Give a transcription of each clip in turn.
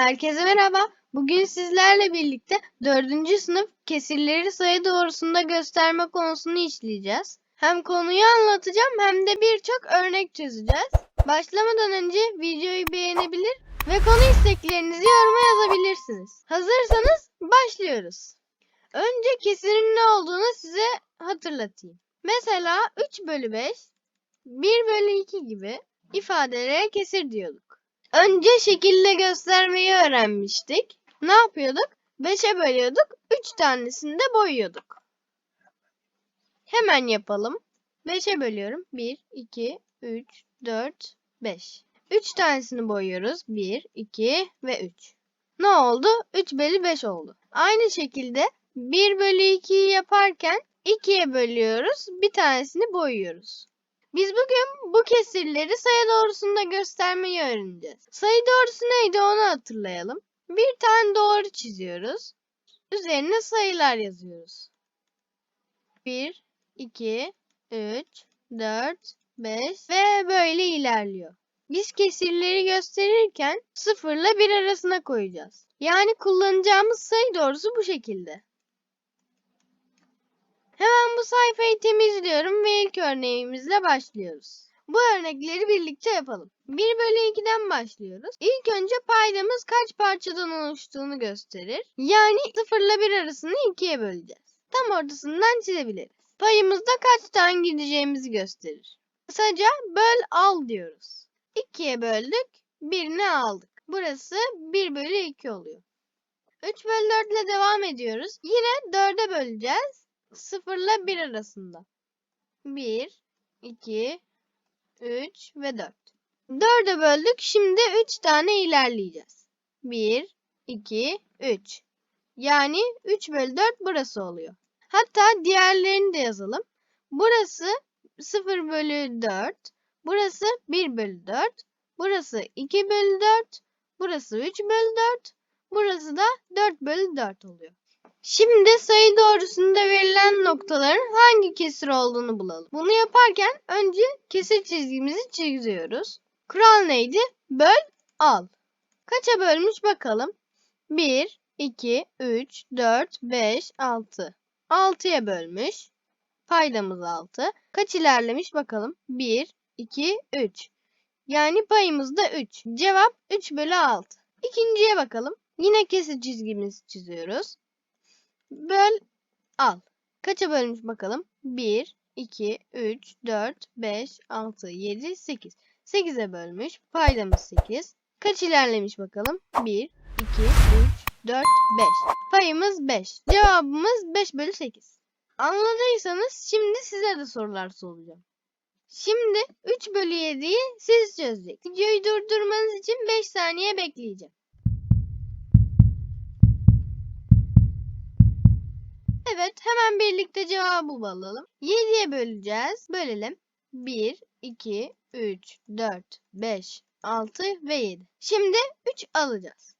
Herkese merhaba. Bugün sizlerle birlikte 4. sınıf kesirleri sayı doğrusunda gösterme konusunu işleyeceğiz. Hem konuyu anlatacağım hem de birçok örnek çözeceğiz. Başlamadan önce videoyu beğenebilir ve konu isteklerinizi yoruma yazabilirsiniz. Hazırsanız başlıyoruz. Önce kesirin ne olduğunu size hatırlatayım. Mesela 3 bölü 5, 1 bölü 2 gibi ifadelere kesir diyorduk. Önce şekille göstermeyi öğrenmiştik. Ne yapıyorduk? 5'e bölüyorduk. 3 tanesini de boyuyorduk. Hemen yapalım. 5'e bölüyorum. 1, 2, 3, 4, 5. 3 tanesini boyuyoruz. 1, 2 ve 3. Ne oldu? 3 bölü 5 oldu. Aynı şekilde 1 bölü 2'yi yaparken 2'ye bölüyoruz. Bir tanesini boyuyoruz. Biz bugün bu kesirleri sayı doğrusunda göstermeyi öğreneceğiz. Sayı doğrusu neydi onu hatırlayalım. Bir tane doğru çiziyoruz. Üzerine sayılar yazıyoruz. 1, 2, 3, 4, 5 ve böyle ilerliyor. Biz kesirleri gösterirken 0 ile 1 arasına koyacağız. Yani kullanacağımız sayı doğrusu bu şekilde. Bu sayfayı temizliyorum ve ilk örneğimizle başlıyoruz. Bu örnekleri birlikte yapalım. 1 bölü 2'den başlıyoruz. İlk önce paydamız kaç parçadan oluştuğunu gösterir. Yani 0 ile 1 arasını 2'ye böleceğiz. Tam ortasından çizebiliriz. Payımızda kaç tane gideceğimizi gösterir. Kısaca böl al diyoruz. 2'ye böldük, birini aldık. Burası 1 bölü 2 oluyor. 3 bölü 4 ile devam ediyoruz. Yine 4'e böleceğiz. 0 ile 1 arasında. 1, 2, 3 ve 4. 4'e böldük. Şimdi 3 tane ilerleyeceğiz. 1, 2, 3. Yani 3 bölü 4 burası oluyor. Hatta diğerlerini de yazalım. Burası 0 bölü 4. Burası 1 bölü 4. Burası 2 bölü 4. Burası 3 bölü 4. Burası da 4 bölü 4 oluyor. Şimdi sayı doğrusunda verilen noktaların hangi kesir olduğunu bulalım. Bunu yaparken önce kesir çizgimizi çiziyoruz. Kural neydi? Böl, al. Kaça bölmüş bakalım. 1, 2, 3, 4, 5, 6. 6'ya bölmüş. Paydamız 6. Kaç ilerlemiş bakalım. 1, 2, 3. Yani payımız da 3. Cevap 3 bölü 6. İkinciye bakalım. Yine kesir çizgimizi çiziyoruz. Böl al. Kaça bölmüş bakalım? 1, 2, 3, 4, 5, 6, 7, 8. 8'e bölmüş. Paydamız 8. Kaç ilerlemiş bakalım? 1, 2, 3, 4, 5. Payımız 5. Cevabımız 5 bölü 8. Anladıysanız şimdi size de sorular soracağım. Şimdi 3 bölü 7'yi siz çözeceksiniz. Videoyu durdurmanız için 5 saniye bekleyeceğim. Evet, hemen birlikte cevabı bulalım. 7'ye böleceğiz. Bölelim. 1, 2, 3, 4, 5, 6 ve 7. Şimdi 3 alacağız.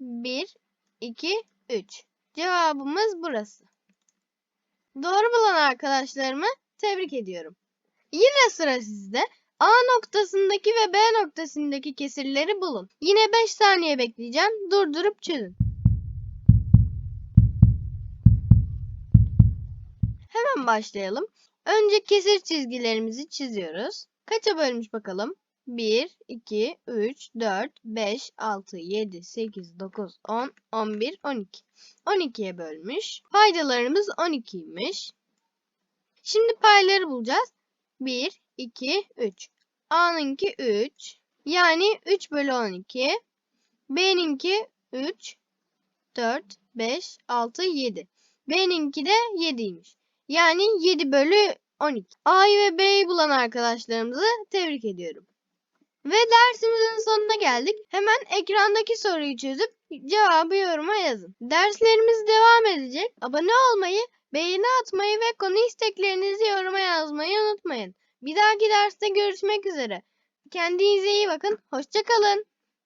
1, 2, 3. Cevabımız burası. Doğru bulan arkadaşlarımı tebrik ediyorum. Yine sıra sizde. A noktasındaki ve B noktasındaki kesirleri bulun. Yine 5 saniye bekleyeceğim. Durdurup çözün. Hemen başlayalım. Önce kesir çizgilerimizi çiziyoruz. Kaça bölmüş bakalım? 1, 2, 3, 4, 5, 6, 7, 8, 9, 10, 11, 12. 12'ye bölmüş. Paydalarımız 12'ymiş. Şimdi payları bulacağız. 1, 2, 3. A'nınki 3. Yani 3 bölü 12. B'ninki 3, 4, 5, 6, 7. B'ninki de 7'ymiş. Yani 7 bölü 12. A'yı ve B'yi bulan arkadaşlarımızı tebrik ediyorum. Ve dersimizin sonuna geldik. Hemen ekrandaki soruyu çözüp cevabı yoruma yazın. Derslerimiz devam edecek. Abone olmayı, beğeni atmayı ve konu isteklerinizi yoruma yazmayı unutmayın. Bir dahaki derste görüşmek üzere. Kendinize iyi bakın. Hoşçakalın.